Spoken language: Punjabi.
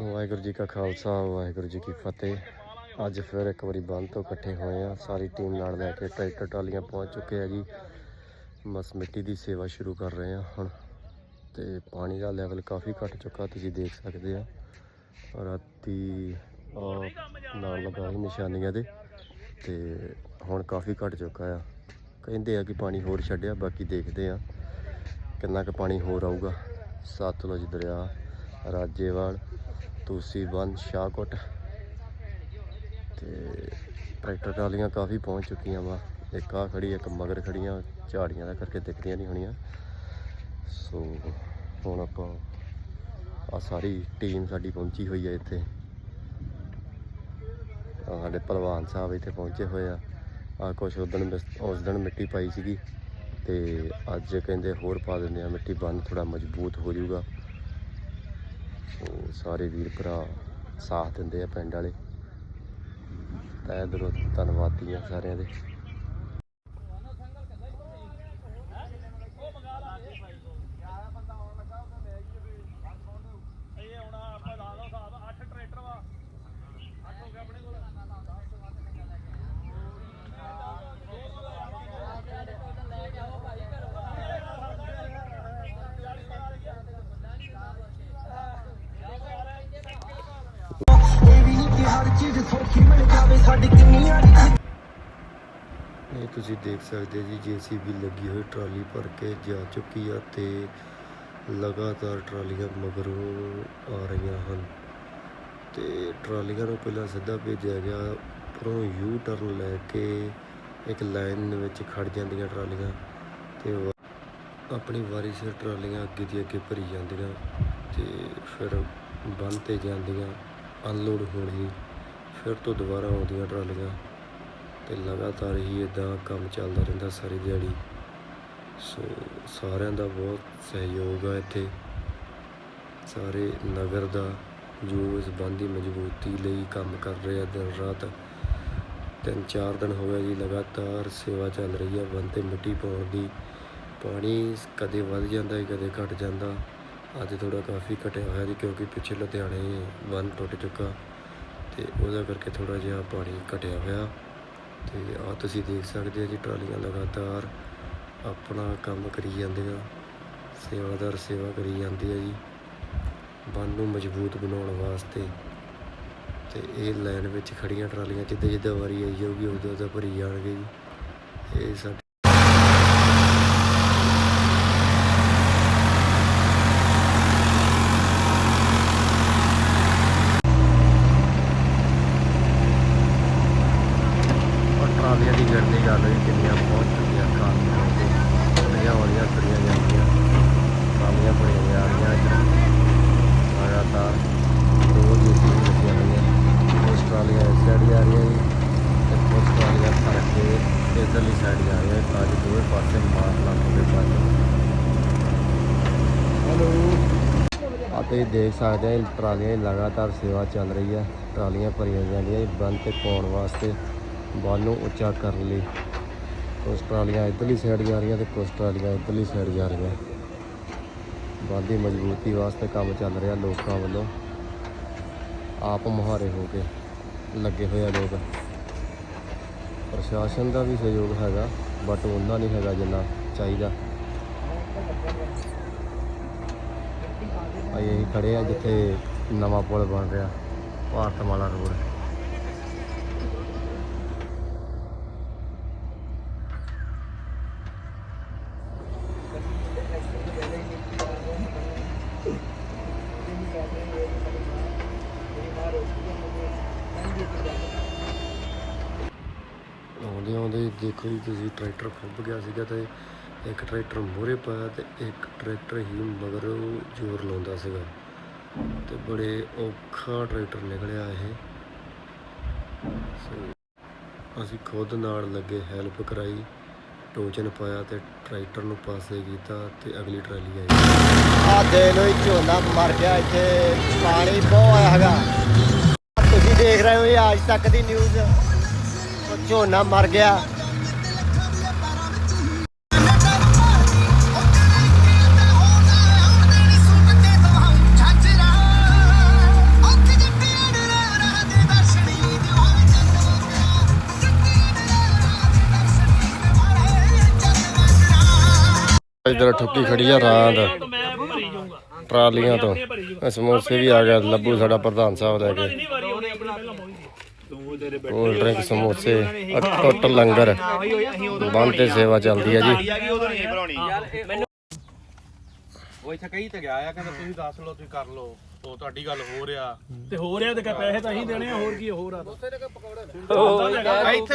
ਵਾਹਿਗੁਰੂ ਜੀ ਕਾ ਖਾਲਸਾ, ਵਾਹਿਗੁਰੂ ਜੀ ਕੀ ਫਤਿਹ। ਅੱਜ ਫਿਰ ਇੱਕ ਵਾਰੀ ਬੰਦ ਤੋਂ ਇਕੱਠੇ ਹੋਏ ਆ ਸਾਰੀ ਟੀਮ ਨਾਲ ਲੈ ਕੇ ਟਰੈਕਟਰ, ਟਰਾਲੀਆਂ ਪਹੁੰਚ ਚੁੱਕੇ ਆ ਜੀ। ਬਸ ਮਿੱਟੀ ਦੀ ਸੇਵਾ ਸ਼ੁਰੂ ਕਰ ਰਹੇ ਆ ਹੁਣ। ਤੇ ਪਾਣੀ ਦਾ ਲੈਵਲ ਕਾਫੀ ਘਟ ਚੁੱਕਾ, ਤੁਸੀਂ ਦੇਖ ਸਕਦੇ ਆ ਰਾਤੀ ਨਾਲ ਲਗਾ ਸੀ ਨਿਸ਼ਾਨੀਆਂ ਦੇ। ਤੇ ਹੁਣ ਕਾਫੀ ਘਟ ਚੁੱਕਾ ਆ। ਕਹਿੰਦੇ ਆ ਕਿ ਪਾਣੀ ਹੋਰ ਛੱਡਿਆ, ਬਾਕੀ ਦੇਖਦੇ ਆ ਕਿੰਨਾ ਕੁ ਪਾਣੀ ਹੋਰ ਆਊਗਾ। ਸਤਲੁਜ ਦਰਿਆ, ਰਾਜੇਵਾਲ ਤੂਸੀ ਬੰਦ ਸ਼ਾਹਕੋਟ। ਤੇ ਟਰੈਕਟਰ ਟਰਾਲੀਆਂ ਕਾਫੀ ਪਹੁੰਚ ਚੁੱਕੀਆਂ ਵਾ। ਇੱਕ ਆ ਖੜੀ, ਇੱਕ ਮਗਰ ਖੜੀਆਂ, ਝਾੜੀਆਂ ਦਾ ਕਰਕੇ ਦਿਖਦੀਆਂ ਨਹੀਂ ਹੋਣੀਆਂ। ਸੋ ਹੁਣ ਆਪਾਂ ਆ ਸਾਰੀ ਟੀਮ ਸਾਡੀ ਪਹੁੰਚੀ ਹੋਈ ਹੈ ਇੱਥੇ। ਸਾਡੇ ਪਹਿਲਵਾਨ ਸਾਹਿਬ ਇੱਥੇ ਪਹੁੰਚੇ ਹੋਏ ਆ। ਆ ਕੁਛ ਉਦਣ ਉਸ ਦਿਨ ਮਿੱਟੀ ਪਾਈ ਸੀਗੀ। ਤੇ ਅੱਜ ਕਹਿੰਦੇ ਹੋਰ ਪਾ ਦਿੰਦੇ ਆ, ਮਿੱਟੀ ਬੰਨ ਥੋੜਾ ਮਜ਼ਬੂਤ ਹੋ ਜਾਊਗਾ। ਸੋ ਸਾਰੇ ਵੀਰ ਭਰਾ ਸਾਥ ਦਿੰਦੇ ਆ ਪਿੰਡ ਵਾਲੇ। ਤੈ ਦਿਲੋਂ ਧੰਨਵਾਦੀ ਆ ਸਾਰਿਆਂ ਦੇ ਇਹ ਹੁਣ ਆਪਾਂ ਲਾ ਲਓ ਹਿਸਾਬ 8 ਟਰੈਕਟਰ ਵਾ 8 ਹੋ ਗਿਆ ਆਪਣੇ ਕੋਲ ਇਹ ਵੀ ਨਹੀਂ ਕਿ ਹਰ ਚੀਜ਼ ਸੌਖੀ ਮਿਲ ਜਾਵੇ, ਸਾਡੀ ਕਿੰਨੀ ਇਹ ਤੁਸੀਂ ਦੇਖ ਸਕਦੇ ਜੀ ਜੀਸੀਬੀ ਲੱਗੀ ਹੋਈ ਟਰਾਲੀ ਭਰ ਕੇ ਜਾ ਚੁੱਕੀ ਆ ਤੇ ਲਗਾਤਾਰ ਟਰਾਲੀਆਂ ਮਗਰੋਂ ਆ ਰਹੀਆਂ ਹਨ। ਤੇ ਟਰਾਲੀਆਂ ਨੂੰ ਪਹਿਲਾਂ ਸਿੱਧਾ ਭੇਜਿਆ ਗਿਆ, ਉੱਪਰੋਂ ਯੂ ਟਰਨ ਲੈ ਕੇ ਇੱਕ ਲਾਈਨ ਵਿੱਚ ਖੜ ਜਾਂਦੀਆਂ ਟਰਾਲੀਆਂ ਤੇ ਆਪਣੀ ਵਾਰੀ ਸਿਰ ਟਰਾਲੀਆਂ ਅੱਗੇ ਦੀ ਅੱਗੇ ਭਰੀ ਜਾਂਦੀਆਂ ਤੇ ਫਿਰ ਬੰਨ ਤੇ ਜਾਂਦੀਆਂ। ਅਨਲੋਡ ਹੋਣੀ, ਫਿਰ ਤੋਂ ਦੁਬਾਰਾ ਆਉਂਦੀਆਂ ਟਰਾਲੀਆਂ ਤੇ ਲਗਾਤਾਰ ਹੀ ਇਦਾਂ ਕੰਮ ਚੱਲਦਾ ਰਹਿੰਦਾ ਸਾਰੀ ਦਿਹਾੜੀ। ਸੋ ਸਾਰਿਆਂ ਦਾ ਬਹੁਤ ਸਹਿਯੋਗ ਆ ਇੱਥੇ। ਸਾਰੇ ਨਗਰ ਦਾ ਜੋ ਇਸ ਬੰਦ ਦੀ ਮਜ਼ਬੂਤੀ ਲਈ ਕੰਮ ਕਰ ਰਿਹਾ ਦਿਨ ਰਾਤ, ਤਿੰਨ ਚਾਰ ਦਿਨ ਹੋ ਗਏ ਜੀ ਲਗਾਤਾਰ ਸੇਵਾ ਚੱਲ ਰਹੀ ਹੈ ਬੰਦ ਤੇ ਮਿੱਟੀ ਪਾਉਣ ਦੀ। ਪਾਣੀ ਕਦੇ ਵੱਧ ਜਾਂਦਾ ਹੈ ਕਦੇ ਘਟ ਜਾਂਦਾ। ਅੱਜ ਥੋੜਾ ਕਾਫੀ ਘਟਿਆ ਹੋਇਆ ਜੀ ਕਿਉਂਕਿ ਪਿੱਛੇ ਲੁਧਿਆਣੇ ਬੰਨ ਟੁੱਟ ਚੁੱਕਾ ਤੇ ਉਹਦਾ ਕਰਕੇ ਥੋੜਾ ਜਿਹਾ ਪਾਣੀ ਘਟਿਆ ਹੋਇਆ ਤੇ ਆ ਤੁਸੀਂ ਦੇਖ ਸਕਦੇ ਆ ਜੀ ਟਰਾਲੀਆਂ ਲਗਾਤਾਰ ਆਪਣਾ ਕੰਮ ਕਰੀ ਜਾਂਦੀਆਂ, ਸੇਵਾਦਾਰ ਸੇਵਾ ਕਰੀ ਜਾਂਦੀ ਹੈ ਜੀ, ਬੰਨ ਨੂੰ ਮਜ਼ਬੂਤ ਬਣਾਉਣ ਵਾਸਤੇ ਤੇ ਇਹ ਲਾਈਨ ਵਿੱਚ ਖੜੀਆਂ ਟਰਾਲੀਆਂ ਜਿੱਦਾਂ ਜਿੱਦਾਂ ਵਾਰੀ ਆਈ ਜਾਊਗੀ ਉਦੋਂ ਉਦੋਂ ਭਰੀ ਜਾਣਗੇ ਜੀ। ਇਹ ਸਾਡੇ ਔਰ ਟਰਾਲੀਆਂ ਦੀ ਕਰ ਲਈ ਕਿੰਨੀਆਂ ਪਹੁੰਚ ਚੁੱਕੀਆਂ ਟਰਾਲੀਆਂ ਤੇ ਬੜੀਆਂ ਬੜੀਆਂ ਤੁਰੀਆਂ ਜਾਂਦੀਆਂ। ਟਰਾਲੀਆਂ ਬੜੀਆਂ ਜਾ ਰਹੀਆਂ ਇੱਧਰ। ਲਗਾਤਾਰ ਦੋ ਜੀਸੀ ਲੱਗੀਆਂ ਹੋਈਆਂ ਕੁਛ ਟਰਾਲੀਆਂ ਇਸ ਸਾਈਡ ਜਾ ਰਹੀਆਂ ਜੀ ਤੇ ਕੁਛ ਟਰਾਲੀਆਂ ਫੜ ਕੇ ਇਧਰਲੀ ਸਾਈਡ ਜਾ ਰਹੀਆਂ ਤਾਂ ਕਿ ਦੋਵੇਂ ਪਾਸੇ ਮਾਰ ਲਾ ਦੋਵੇਂ ਪਾਸੇ ਹੈਲੋ। ਆ ਦੇਖ ਸਕਦੇ ਆ ਟਰਾਲੀਆਂ ਦੀ ਲਗਾਤਾਰ ਸੇਵਾ ਚੱਲ ਰਹੀ ਹੈ ਟਰਾਲੀਆਂ ਭਰੀਆਂ ਜਾਂਦੀਆਂ ਜੀ ਬੰਨ ਤੇ ਪਾਉਣ ਵਾਸਤੇ। ਬਲ ਨੂੰ ਉੱਚਾ ਕਰਨ ਲਈ। ਕੁਛ ਟਰਾਲੀਆਂ ਇੱਧਰਲੀ ਸਾਈਡ ਜਾ ਰਹੀਆਂ ਤੇ ਕੁਛ ਟਰਾਲੀਆਂ ਇੱਧਰਲੀ ਸਾਈਡ ਜਾ ਰਹੀਆਂ ਬਲ ਦੀ ਮਜ਼ਬੂਤੀ ਵਾਸਤੇ ਕੰਮ ਚੱਲ ਰਿਹਾ ਲੋਕਾਂ ਵੱਲੋਂ। ਆਪ ਮੁਹਾਰੇ ਹੋ ਕੇ ਲੱਗੇ ਹੋਏ ਆ ਲੋਕ। ਪ੍ਰਸ਼ਾਸਨ ਦਾ ਵੀ ਸਹਿਯੋਗ ਹੈਗਾ ਬਟ ਉਹਨਾਂ ਨਹੀਂ ਹੈਗਾ ਜਿੰਨਾ ਚਾਹੀਦਾ। ਆਈ ਅਸੀਂ ਖੜੇ ਆ ਜਿੱਥੇ ਨਵਾਂ ਪੁਲ ਬਣ ਰਿਹਾ, ਭਾਰਤਮਾਲਾ ਰੋਡ। ਦੇਖੋ ਜੀ, ਤੁਸੀਂ ਟਰੈਕਟਰ ਖੁੱਭ ਗਿਆ ਸੀਗਾ ਤੇ ਇੱਕ ਟਰੈਕਟਰ ਮੂਹਰੇ ਪਾਇਆ ਤੇ ਇੱਕ ਟਰੈਕਟਰ ਹੀ ਮਗਰ ਜ਼ੋਰ ਲਾਉਂਦਾ ਸੀਗਾ। ਤੇ ਬੜੇ ਔਖਾ ਟਰੈਕਟਰ ਨਿਕਲਿਆ ਇਹ। ਅਸੀਂ ਖੁਦ ਨਾਲ ਲੱਗੇ, ਹੈਲਪ ਕਰਾਈ, ਟੋਚਨ ਪਾਇਆ ਤੇ ਟਰੈਕਟਰ ਨੂੰ ਪਾਸੇ ਕੀਤਾ ਤੇ ਅਗਲੀ ਟਰਾਲੀ ਆਈ। ਆ ਦੇ ਲੋ ਝੋਨਾ ਮਰ ਗਿਆ, ਇੱਥੇ ਪਾਣੀ ਬਹੁਤ ਆਇਆ ਹੈਗਾ। ਤੁਸੀਂ ਦੇਖ ਰਹੇ ਹੋ ਇਹ ਅੱਜ ਤੱਕ ਦੀ ਨਿਊਜ਼ ਝੋਨਾ ਮਰ ਗਿਆ। ਇਧਰ ਠੁੱਕੀ ਖੜੀ ਆ ਰਾਂਦ। ਟਰਾਲੀਆਂ ਤੋਂ। ਇਹ ਸਮੋਸੇ ਵੀ ਆ ਗਿਆ ਲੱਭੂ ਸਾਡਾ ਪ੍ਰਧਾਨ ਸਾਹਿਬ ਲੈ ਕੇ। ਕੋਲਡ ਡਰਿੰਕ ਸਮੋਸੇ ਅਟੁੱਟ ਲੰਗਰ। ਬੰਦ ਤੇ ਸੇਵਾ ਚੱਲਦੀ ਆ ਜੀ। ਉਹ ਇੱਥੇ ਕਹੀ ਤੇ ਗਿਆ ਆ ਕਹਿੰਦਾ ਤੁਸੀਂ ਦੱਸ ਲਓ ਤੁਸੀਂ ਕਰ ਲਓ। ਉਹ ਤੁਹਾਡੀ ਗੱਲ ਹੋ ਰਿਹਾ। ਤੇ ਹੋ ਰਿਹਾ ਤੇ ਕਹ ਪੈਸੇ ਤਾਂ ਅਸੀਂ ਦੇਣੇ ਆ ਹੋਰ ਕੀ ਹੋਰ ਆ। ਇੱਥੇ